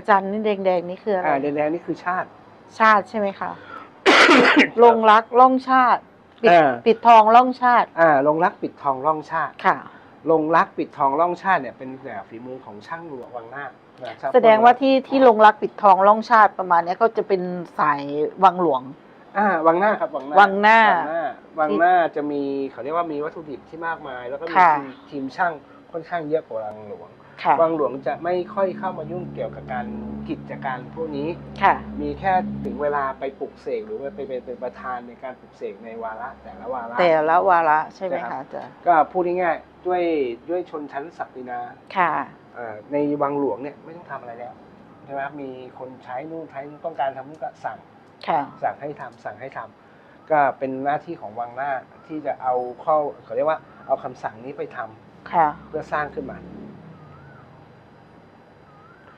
อาจารย์นี่แดงๆนี่คืออะไรอ่าแดงๆนี่คือชาติ ชาติใช่ไหมคะลงรักล่องชาติ ปิดอ่าปิดทองล่องชาติ อ่า ลงรักปิดทองร่องชาติค่ะ ลงรักปิดทองร่องชาติเนี่ยเป็นแบบฝีมือของช่างหลวงวังหน้านะครับแสดงว่าที่ที่ลงรักปิดทองล่องชาติประมาณเนี้ยก็จะเป็นสายวังหลวง อ่า วังหน้าครับวังหน้าวังหน้า วังหน้า วังหน้าจะมีเขาเรียกว่ามีวัตถุดิบที่มากมาย แล้วก็มีค่ะทีมทีมช่างค่อนข้างเยอะกว่าวังหลวง ค่ะ วังหลวงจะไม่ค่อยเข้ามายุ่งเกี่ยวกับการกิจการพวกนี้ ค่ะ มีแค่ถึงเวลาไปปลุกเสกหรือว่าไปเป็นเป็นประธานในการปลุกเสกในวาระแต่ละวาระ แต่ละวาระใช่ไหมครัคะบอาจารย์ก็พูดง่ายๆด้วยด้วยชนชั้นศักดินาค่ะ เอ่อในวังหลวงเนี่ยไม่ต้องทำอะไรแล้วใช่ไหมครับมีคนใช้นู่นใช้นี่ต้องการทำนู่นก็สั่ง ค่ะ สั่งให้ทำสั่งให้ทำก็เป็นหน้าที่ของวังหน้าที่จะเอาข้อเขาเรียกว่าเอาคำสั่งนี้ไปทำค่ะ เพื่อสร้างขึ้นมา